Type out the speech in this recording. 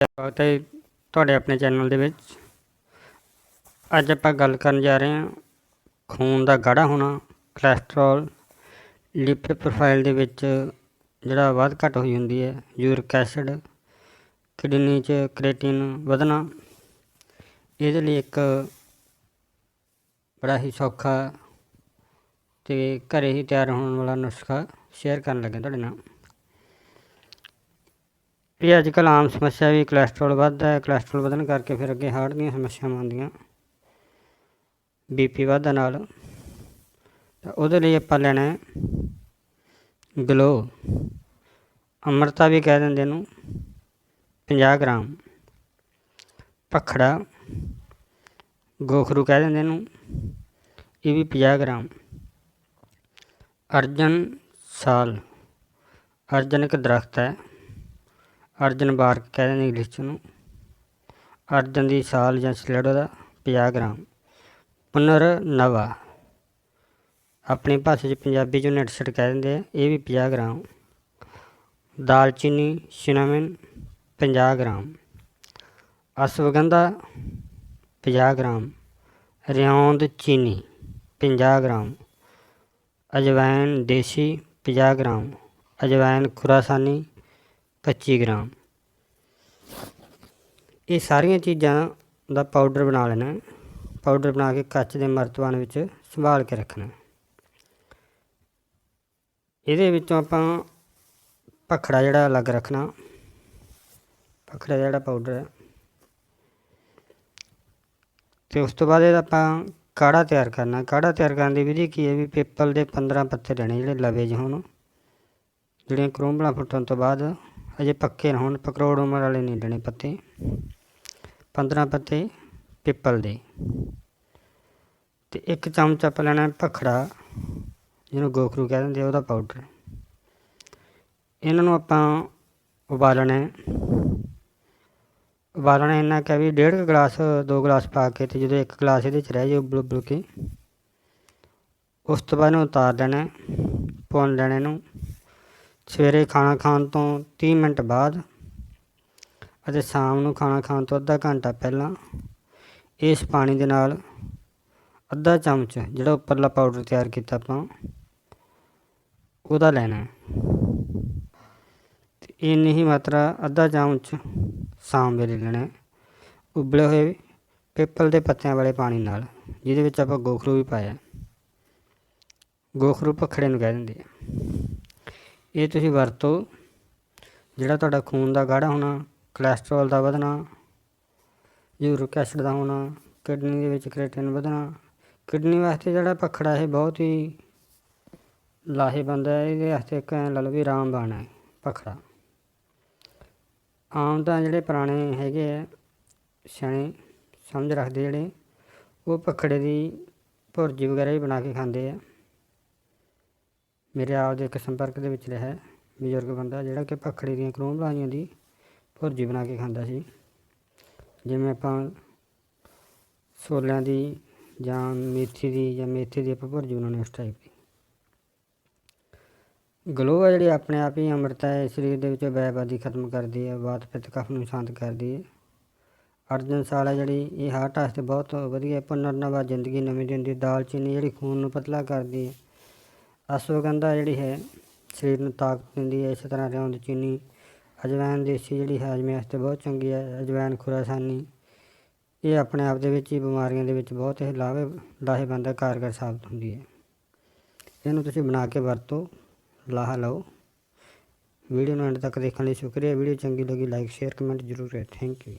ਸਵਾਗਤ ਹੈ ਤੁਹਾਡੇ ਆਪਣੇ ਚੈਨਲ ਦੇ ਵਿੱਚ ਅੱਜ ਆਪਾਂ ਗੱਲ ਕਰਨ ਜਾ ਰਹੇ ਹਾਂ ਖੂਨ ਦਾ ਗਾੜਾ ਹੋਣਾ ਕੋਲੇਸਟ੍ਰੋਲ ਲਿਪਿਡ ਪ੍ਰੋਫਾਈਲ ਦੇ ਵਿੱਚ ਜਿਹੜਾ ਵੱਧ ਘਟ ਹੋਈ ਹੁੰਦੀ ਹੈ ਯੂਰਿਕ ਐਸਿਡ ਕਿਡਨੀ 'ਚ ਕ੍ਰੀਏਟਿਨ ਵਧਣਾ, ਇਹਦੇ ਲਈ ਇੱਕ ਬੜਾ ਹੀ ਸੌਖਾ ਤੇ ਘਰੇ ਹੀ ਤਿਆਰ ਹੋਣ ਵਾਲਾ ਨੁਸਖਾ ਸ਼ੇਅਰ ਕਰਨ ਲੱਗੇ ਤੁਹਾਡੇ ਨਾਲ। ਵੀ ਅੱਜ ਕੱਲ੍ਹ ਆਮ ਸਮੱਸਿਆ ਵੀ ਕੋਲੇਸਟ੍ਰੋਲ ਵੱਧਦਾ ਹੈ। ਕੋਲੇਸਟ੍ਰੋਲ ਵਧਣ ਕਰਕੇ ਫਿਰ ਅੱਗੇ ਹਾਰਟ ਦੀਆਂ ਸਮੱਸਿਆਵਾਂ ਆਉਂਦੀਆਂ। ਬੀਪੀ ਵੱਧਦਾ ਨਾਲ। ਤਾਂ ਉਹਦੇ ਲਈ ਆਪਾਂ ਲੈਣਾ ਹੈ ਗਲੋ ਅਮਰਤਾ ਵੀ ਕਹਿ ਦਿੰਦੇ ਨੂੰ 50 ਗ੍ਰਾਮ। ਪਖੜਾ ਗੋਖਰੂ ਕਹਿ ਦਿੰਦੇ ਨੂੰ ਇਹ ਵੀ 50 ਗ੍ਰਾਮ। ਅਰਜਨ ਸਾਲ। ਅਰਜਨ ਇੱਕ ਦਰਖਤ ਹੈ। ਅਰਜਨ ਬਾਰਕ ਕਹਿ ਦਿੰਦੇ ਇੰਗਲਿਸ਼ 'ਚ ਉਹਨੂੰ। ਅਰਜਨ ਦੀ ਸਾਲ ਜਾਂ ਸਲੇਡ ਦਾ 50 ਗ੍ਰਾਮ। ਪੁਨਰ ਨਵਾ। ਆਪਣੀ ਭਾਸ਼ਾ 'ਚ ਪੰਜਾਬੀ 'ਚ ਉਹਨੂੰ ਅੜਸਠ ਕਹਿ ਦਿੰਦੇ ਆ, ਇਹ ਵੀ 50 ਗ੍ਰਾਮ। ਦਾਲਚੀਨੀ ਸਿਨਾਮਨ 50 ਗ੍ਰਾਮ। ਅਸਵਗੰਧਾ 50 ਗ੍ਰਾਮ। ਰਿਆਉਂਦ ਚੀਨੀ 50 ਗ੍ਰਾਮ। ਅਜਵਾਇਨ ਦੇਸੀ 50 ਗ੍ਰਾਮ। ਅਜਵਾਇਨ ਖੁਰਾਸਾਨੀ 25 ਗ੍ਰਾਮ। ਇਹ ਸਾਰੀਆਂ ਚੀਜ਼ਾਂ ਦਾ ਪਾਊਡਰ ਬਣਾ ਲੈਣਾ ਪਾਊਡਰ ਬਣਾ ਕੇ ਕੱਚ ਦੇ ਮਰਤਬਾਨ ਵਿੱਚ ਸੰਭਾਲ ਕੇ ਰੱਖਣਾ ਇਹਦੇ ਵਿੱਚੋਂ ਆਪਾਂ ਪਖੜਾ ਜਿਹੜਾ ਅਲੱਗ ਰੱਖਣਾ। ਪਖੜਾ ਜਿਹੜਾ ਪਾਊਡਰ ਹੈ। ਤੇ ਉਸ ਤੋਂ ਬਾਅਦ ਇਹਦਾ ਆਪਾਂ ਕਾੜਾ ਤਿਆਰ ਕਰਨਾ। ਕਾੜਾ ਤਿਆਰ ਕਰਨ ਦੀ ਵਿਧੀ ਕੀ ਹੈ ਵੀ ਪੀਪਲ ਦੇ 15 ਪੱਤੇ ਲੈਣੇ ਜਿਹੜੇ ਲਵੇ ਜ ਹੋਣ। ਜਿਹੜੀਆਂ ਕਰੋਂਬਲਾਂ ਫੁੱਟਣ ਤੋਂ ਬਾਅਦ ਅਜੇ ਪੱਕੇ ਨਾ ਹੋਣ, ਪਕਰੋੜ ਉਮਰ ਵਾਲੇ ਨਹੀਂ ਲੈਣੇ ਪੱਤੇ। 15 ਪੱਤੇ ਪਿੱਪਲ ਦੇ। ਤੇ ਇੱਕ ਚਮਚ ਆਪਾਂ ਲੈਣਾ ਭਖੜਾ ਜਿਹਨੂੰ ਗੋਖਰੂ ਕਹਿ ਦਿੰਦੇ ਉਹਦਾ ਪਾਊਡਰ ਇਹਨਾਂ ਨੂੰ ਆਪਾਂ ਉਬਾਲਣਾ ਉਬਾਲਣਾ ਇੰਨਾ ਕਿ ਵੀ ਡੇਢ ਕੁ ਗਲਾਸ ਦੋ ਗਲਾਸ ਪਾ ਕੇ ਤੇ ਜਦੋਂ ਇੱਕ ਗਲਾਸ ਇਹਦੇ ਚ ਰਹਿ ਜਾਏ ਉਬਲ ਉਬਲ ਕੇ ਉਸ ਤੋਂ ਬਾਅਦ ਇਹਨੂੰ ਉਤਾਰ ਲੈਣਾ ਹੈ, ਭੁੰਨ ਲੈਣਾ ਇਹਨੂੰ। ਸਵੇਰੇ ਖਾਣਾ ਖਾਣ ਤੋਂ 30 ਮਿੰਟ ਬਾਅਦ ਅਤੇ ਸ਼ਾਮ ਨੂੰ ਖਾਣਾ ਖਾਣ ਤੋਂ ਅੱਧਾ ਘੰਟਾ ਪਹਿਲਾਂ ਇਸ ਪਾਣੀ ਦੇ ਨਾਲ ਅੱਧਾ ਚਮਚ ਜਿਹੜਾ ਉੱਪਰਲਾ ਪਾਊਡਰ ਤਿਆਰ ਕੀਤਾ ਆਪਾਂ, ਉਹਦਾ ਲੈਣਾ ਹੈ। ਤੇ ਇੰਨੀ ਹੀ ਮਾਤਰਾ ਅੱਧਾ ਚਮਚ ਸ਼ਾਮ ਵੇਲੇ ਲੈਣਾ ਉਬਲੇ ਹੋਏ ਪੀਪਲ ਦੇ ਪੱਤਿਆਂ ਵਾਲੇ ਪਾਣੀ ਨਾਲ, ਜਿਹਦੇ ਵਿੱਚ ਆਪਾਂ ਗੋਖਰੂ ਵੀ ਪਾਇਆ ਗੋਖਰੂ ਪਖੜੇ ਨੂੰ ਕਹਿ ਦਿੰਦੇ ਆ ਇਹ ਤੁਸੀਂ ਵਰਤੋ, ਜਿਹੜਾ ਤੁਹਾਡਾ ਖੂਨ ਦਾ ਗਾੜਾ ਹੋਣਾ ਕੋਲੇਸਟ੍ਰੋਲ ਦਾ ਵਧਣਾ ਯੂਰਿਕ ਐਸਿਡ ਦਾ ਹੋਣਾ ਕਿਡਨੀ ਦੇ ਵਿੱਚ ਕ੍ਰੀਏਟਿਨ ਵਧਣਾ। ਕਿਡਨੀ ਵਾਸਤੇ ਜਿਹੜਾ ਪਖੜਾ ਇਹ ਬਹੁਤ ਹੀ ਲਾਹੇਵੰਦ ਹੈ, ਇਹਦੇ ਵਾਸਤੇ ਇੱਕ ਐਂ ਲਾ ਲਓ ਵੀ ਰਾਮਬਾਣ ਹੈ ਪਖੜਾ। ਆਮ ਤਾਂ ਜਿਹੜੇ ਪੁਰਾਣੇ ਹੈਗੇ ਆ, ਸਿਆਣੇ ਸਮਝ ਰੱਖਦੇ ਜਿਹੜੇ, ਉਹ ਪਖੜੇ ਦੀ ਭੁਰਜੀ ਵਗੈਰਾ ਵੀ ਬਣਾ ਕੇ ਖਾਂਦੇ ਆ। ਮੇਰੇ ਆਪ ਦੇ ਇੱਕ ਸੰਪਰਕ ਦੇ ਵਿੱਚ ਰਿਹਾ, ਬਜ਼ੁਰਗ ਬੰਦਾ ਜਿਹੜਾ ਕਿ ਪਖੜੇ ਦੀਆਂ ਕਰੋਂਬਲਾਈਆਂ ਦੀ ਭੁਰਜੀ ਬਣਾ ਕੇ ਖਾਂਦਾ ਸੀ। ਜਿਵੇਂ ਆਪਾਂ ਛੋਲਿਆਂ ਦੀ ਜਾਂ ਮੇਥੀ ਦੀ ਜਾਂ ਮੇਥੀ ਦੀ ਆਪਾਂ ਭੁਰਜੀ ਬਣਾਉਣੀ ਉਸ ਟਾਈਪ ਦੀ। ਗਲੋ ਹੈ ਜਿਹੜੀ ਆਪਣੇ ਆਪ ਹੀ ਅੰਮ੍ਰਿਤਾ ਹੈ ਸਰੀਰ ਦੇ ਵਿੱਚੋਂ ਬੈਬਾਦੀ ਖਤਮ ਕਰਦੀ ਹੈ, ਵਾਤ ਪਿੱਤ ਕਫ ਨੂੰ ਸ਼ਾਂਤ ਕਰਦੀ ਹੈ। ਅਰਜਨ ਸਾਲ ਹੈ ਜਿਹੜੀ ਇਹ ਹਾਰਟ ਵਾਸਤੇ ਬਹੁਤ ਵਧੀਆ ਪੁਨਰ ਜ਼ਿੰਦਗੀ, ਨਵੀਂ ਦਿੰਦੀ ਹੈ ਦਾਲਚੀਨੀ ਜਿਹੜੀ ਖੂਨ ਨੂੰ ਪਤਲਾ ਕਰਦੀ ਹੈ। ਅਸ਼ਵਗੰਧਾ ਜਿਹੜੀ ਹੈ, ਸਰੀਰ ਨੂੰ ਤਾਕਤ ਦਿੰਦੀ ਹੈ, ਇਸੇ ਤਰ੍ਹਾਂ ਰਿਆਉਂਦ ਚੀਨੀ ਅਜਵਾਇਨ ਦੇਸੀ ਜਿਹੜੀ ਹਾਜ਼ਮੇ ਵਾਸਤੇ ਬਹੁਤ ਚੰਗੀ ਹੈ ਅਜਵਾਇਨ ਖੁਰਾਸਾਨੀ। ਇਹ ਆਪਣੇ ਆਪ ਦੇ ਵਿੱਚ ਹੀ ਬਿਮਾਰੀਆਂ ਦੇ ਵਿੱਚ ਬਹੁਤ ਇਹ ਲਾਭੇ ਲਾਹੇਵੰਦ ਹੈ, ਕਾਰਗਰ ਸਾਬਤ ਹੁੰਦੀ ਹੈ। ਇਹਨੂੰ ਤੁਸੀਂ ਬਣਾ ਕੇ ਵਰਤੋ ਲਾਹਾ ਲਓ। ਵੀਡੀਓ ਨੂੰ ਐਂਡ ਤੱਕ ਦੇਖਣ ਲਈ ਸ਼ੁਕਰੀਆ। ਵੀਡੀਓ ਚੰਗੀ ਲੱਗੀ ਲਾਈਕ ਸ਼ੇਅਰ ਕਮੈਂਟ ਜ਼ਰੂਰ ਕਰੇ ਥੈਂਕ ਯੂ।